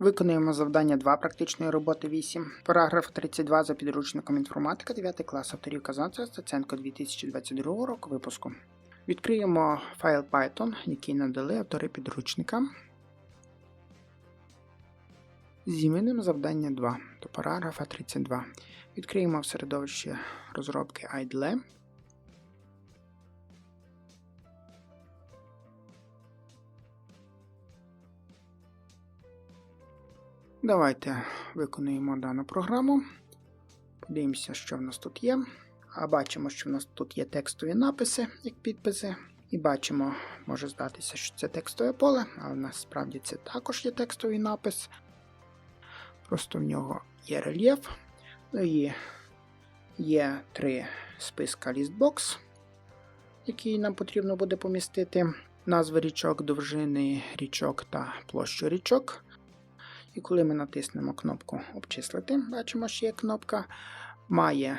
Виконуємо завдання 2 практичної роботи 8. Параграф 32 за підручником інформатика 9 клас авторів Казанця Стеценко 2022 року випуску. Відкриємо файл Python, який надали автори підручника. Змінимо завдання 2 до параграфа 32. Відкриємо в середовищі розробки IDLE. Давайте виконуємо дану програму. Подивимося, що в нас тут є. А бачимо, що в нас тут є текстові написи, як підписи. І бачимо, може здатися, що це текстове поле, але насправді це також є текстовий напис. Просто в нього є рельєф. Ну і є три списка лістбокс, які нам потрібно буде помістити. Назви річок, довжини річок та площу річок. І коли ми натиснемо кнопку Обчислити, бачимо, що є кнопка, має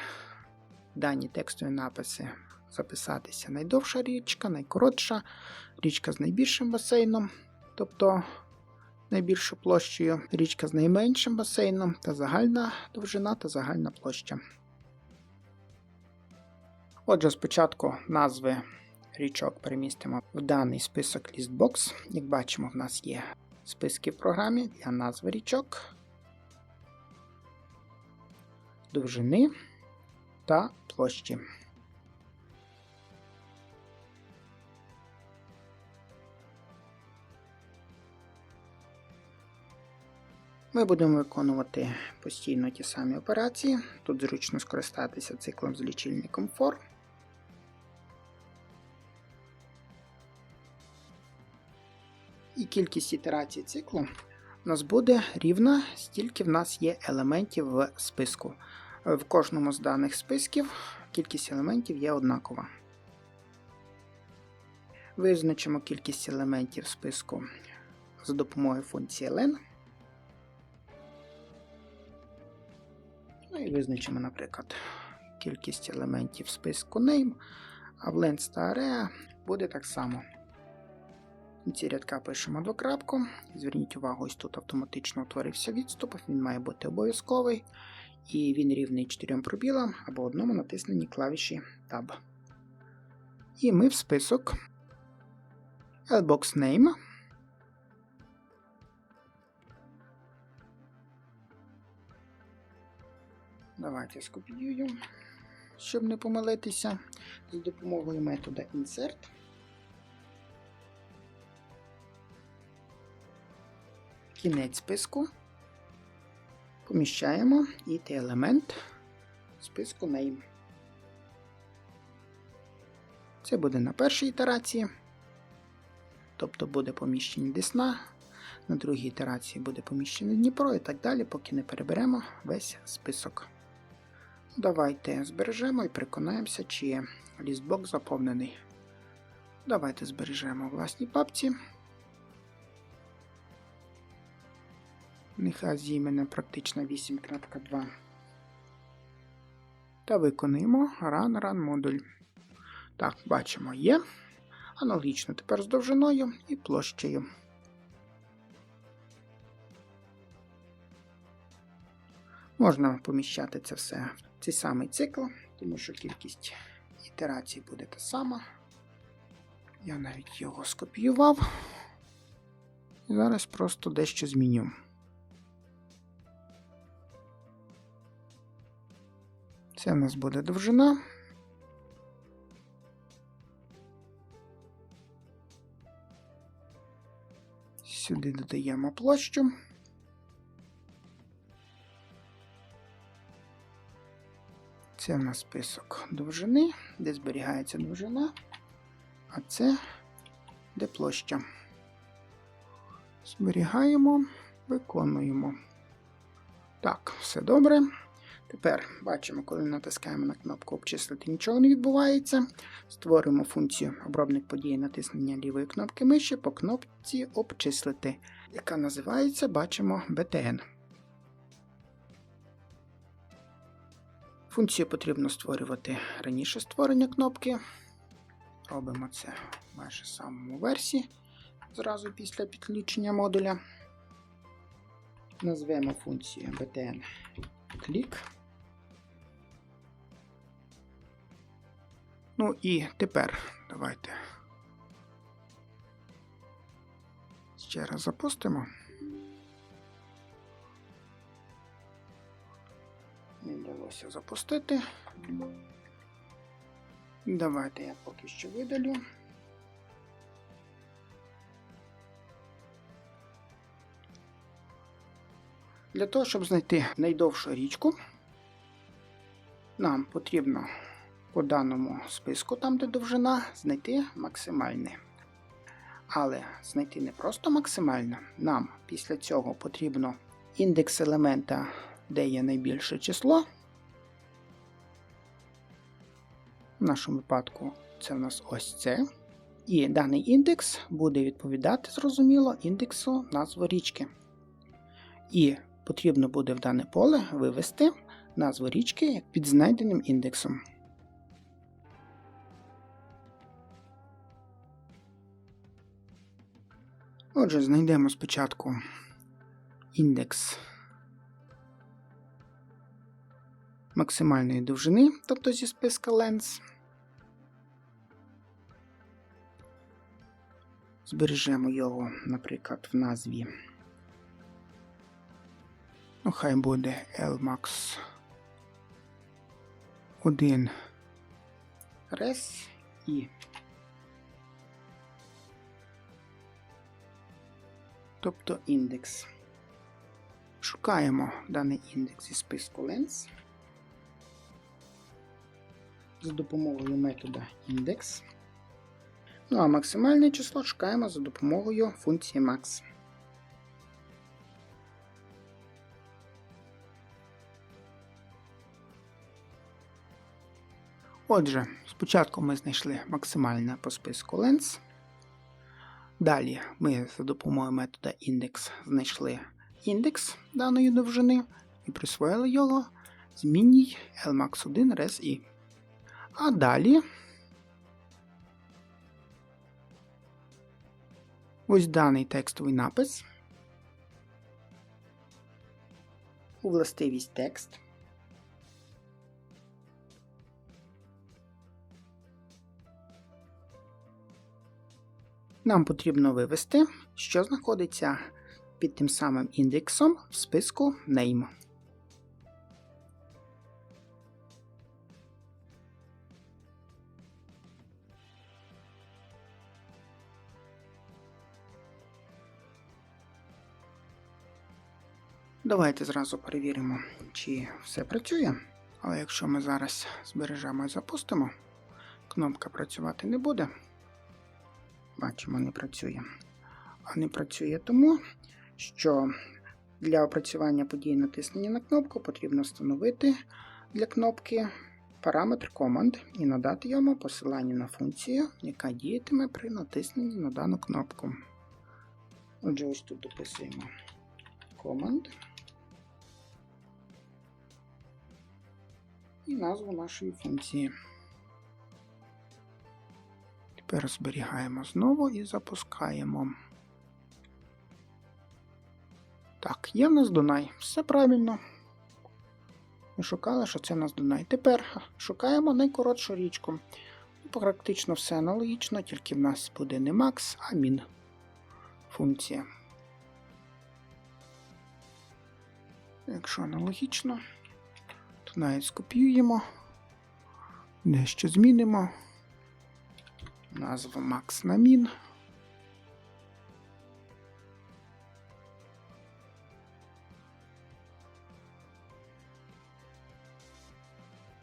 дані текстові написи записатися найдовша річка, найкоротша, річка з найбільшим басейном, тобто найбільшу площею, річка з найменшим басейном та загальна довжина та загальна площа. Отже, спочатку назви річок перемістимо в даний список лістбокс. Як бачимо, в нас є списки в програмі для назви річок, довжини та площі. Ми будемо виконувати постійно ті самі операції. Тут зручно скористатися циклом з лічильником for. І кількість ітерацій циклу у нас буде рівна, стільки в нас є елементів в списку. В кожному з даних списків кількість елементів є однакова. Визначимо кількість елементів списку за допомогою функції len. Ну і визначимо, наприклад, кількість елементів списку name, а в length та area буде так само. Ці рядка пишемо двокрапку. Зверніть увагу, ось тут автоматично утворився відступ, він має бути обов'язковий. І він рівний 4 пробілам або одному натисненні клавіші Tab. І ми в список Lbox Name. Давайте скопіюю, щоб не помилитися з допомогою метода Insert. Кінець списку. Поміщаємо і той елемент списку name. Це буде на першій ітерації. Тобто буде поміщення Десна, на другій ітерації буде поміщене Дніпро і так далі, поки не переберемо весь список. Давайте збережемо і переконаємося, чи лістбок заповнений. Давайте збережемо в власній папці. Нехай зіймене практично 8.2. Та виконуємо run run модуль. Так, бачимо, є. Аналогічно тепер з довжиною і площею. Можна поміщати це все в цей самий цикл, тому що кількість ітерацій буде та сама. Я навіть його скопіював. І зараз просто дещо зміню. Це в нас буде довжина. Сюди додаємо площу. Це в нас список довжини, де зберігається довжина, а це де площа. Зберігаємо, виконуємо. Так, все добре. Тепер бачимо, коли натискаємо на кнопку Обчислити, нічого не відбувається. Створимо функцію обробник події натиснення лівої кнопки миші по кнопці Обчислити, яка називається бачимо BTN. Функцію потрібно створювати раніше створення кнопки. Робимо це в майже самому версії, зразу після підключення модуля. Назвемо функцію btn Ну і тепер давайте ще раз запустимо. Не вдалося запустити. Давайте я поки що видалю. Для того, щоб знайти найдовшу річку, нам потрібно по даному списку, там де довжина, знайти максимальне. Але знайти не просто максимально, нам після цього потрібно індекс елемента, де є найбільше число. В нашому випадку це в нас ось це. І даний індекс буде відповідати, зрозуміло, індексу назви річки. І потрібно буде в дане поле вивести назву річки під знайденим індексом. Отже, знайдемо спочатку індекс максимальної довжини, тобто зі списка length. Збережемо його, наприклад, в назві. Ну, хай буде lmax 1 res і тобто індекс. Шукаємо даний індекс зі списку lens за допомогою метода index. Ну а максимальне число шукаємо за допомогою функції max. Отже, спочатку ми знайшли максимальне по списку lens. Далі ми за допомогою метода index знайшли індекс даної довжини і присвоїли його змінній lmax1 res А далі ось даний текстовий напис. У властивість текст. Нам потрібно вивести, що знаходиться під тим самим індексом в списку name. Давайте зразу перевіримо, чи все працює. Але якщо ми зараз збережемо і запустимо, кнопка працювати не буде. Бачимо, не працює. А не працює тому, що для опрацювання подій натиснення на кнопку потрібно встановити для кнопки параметр команд і надати йому посилання на функцію, яка діятиме при натисненні на дану кнопку. Отже, ось тут дописуємо команд і назву нашої функції. Тепер зберігаємо знову і запускаємо. Так, є в нас Дунай. Все правильно. Ми шукали, що це в нас Дунай. Тепер шукаємо найкоротшу річку. Практично все аналогічно, тільки в нас буде не Max, а Min функція. Якщо аналогічно, то навіть скопіюємо, дещо змінимо. Назва Max на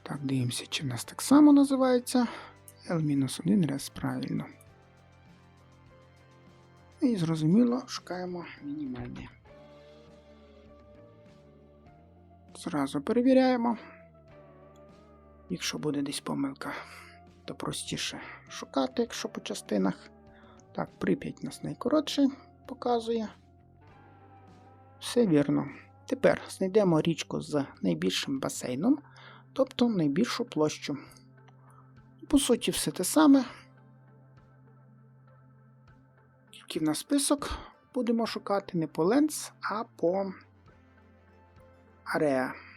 Так, дивимося, чи в нас так само називається. L-1 раз правильно. І зрозуміло, шукаємо мінімальне. Зразу перевіряємо. Якщо буде десь помилка, то простіше шукати, якщо по частинах. Так, Прип'ять нас найкоротше показує. Все вірно. Тепер знайдемо річку з найбільшим басейном, тобто найбільшу площу. По суті, все те саме. Тільки в нас список будемо шукати не по Lens, а по Area.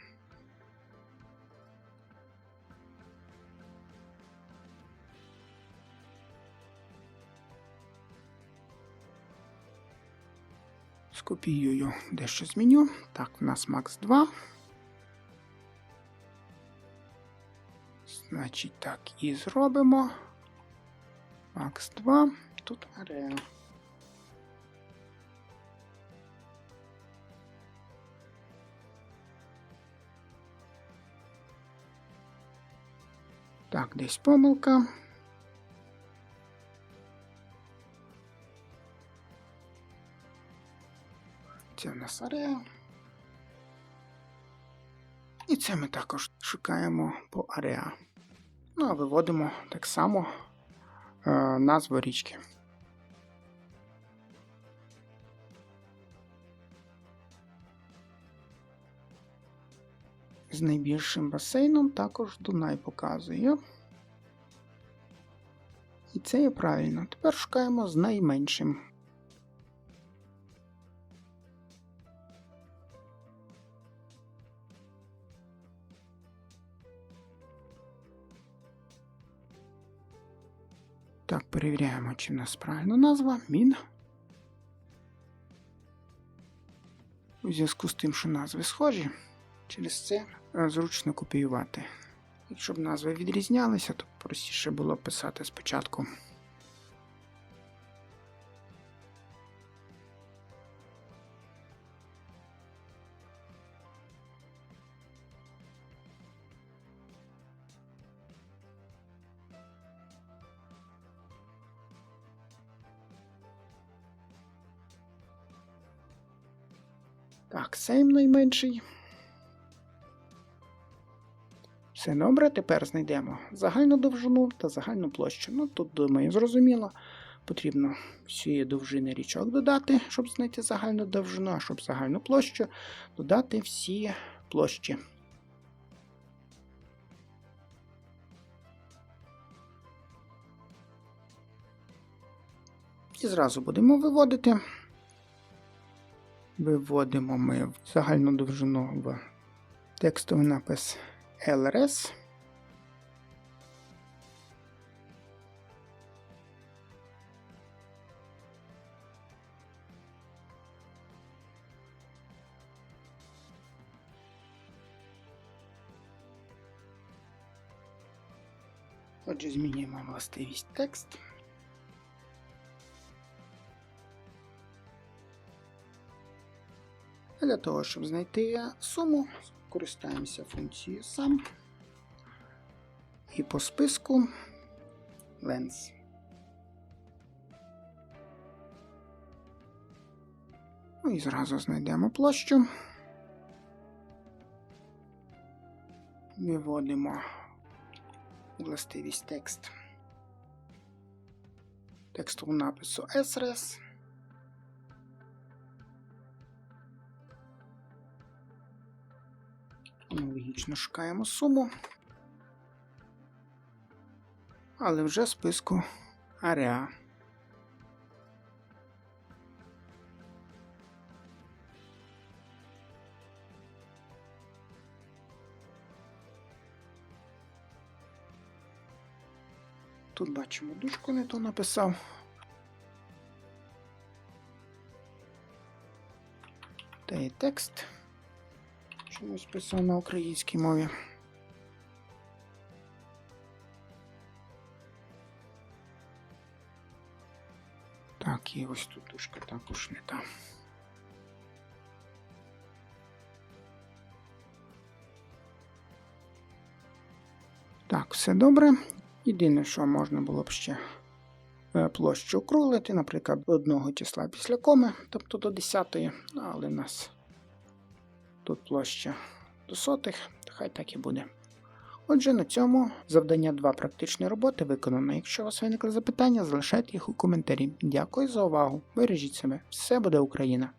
Скопіюю дещо зміню. Так, в нас Max 2. Значить, так і зробимо. Max 2. Тут Area. Так, десь помилка. Це в нас ареа. І це ми також шукаємо по ареа. Ну, а виводимо так само е, назву річки. З найбільшим басейном також Дунай показує. І це є правильно. Тепер шукаємо з найменшим. Так, перевіряємо, чи в нас правильна назва. Мін. У зв'язку з тим, що назви схожі, через це е, зручно копіювати. Якщо б назви відрізнялися, то простіше було писати спочатку. Так, сейм найменший. Все добре, тепер знайдемо загальну довжину та загальну площу. Ну, тут, думаю, зрозуміло. Потрібно всі довжини річок додати, щоб знайти загальну довжину, а щоб загальну площу додати всі площі. І зразу будемо виводити. Виводимо ми в загальну довжину в текстовий напис LRS. Отже, змінюємо властивість текст. Для того, щоб знайти суму, користаємося функцією сам. І по списку lens. Ну і зразу знайдемо площу. Виводимо властивість текст. Текстову напису SRS. Аналогічно шукаємо суму. Але вже в списку ареа. Тут бачимо дужку, не то написав. Та є текст. Чомусь писав на українській мові. Так, і ось тут дужка також не та. Так, все добре. Єдине, що можна було б ще е, площу округлити, наприклад, одного числа після коми, тобто до 10, але нас тут площа до сотих, хай так і буде. Отже, на цьому завдання 2 практичної роботи виконано. Якщо у вас виникли запитання, залишайте їх у коментарі. Дякую за увагу. Бережіть себе. Все буде Україна!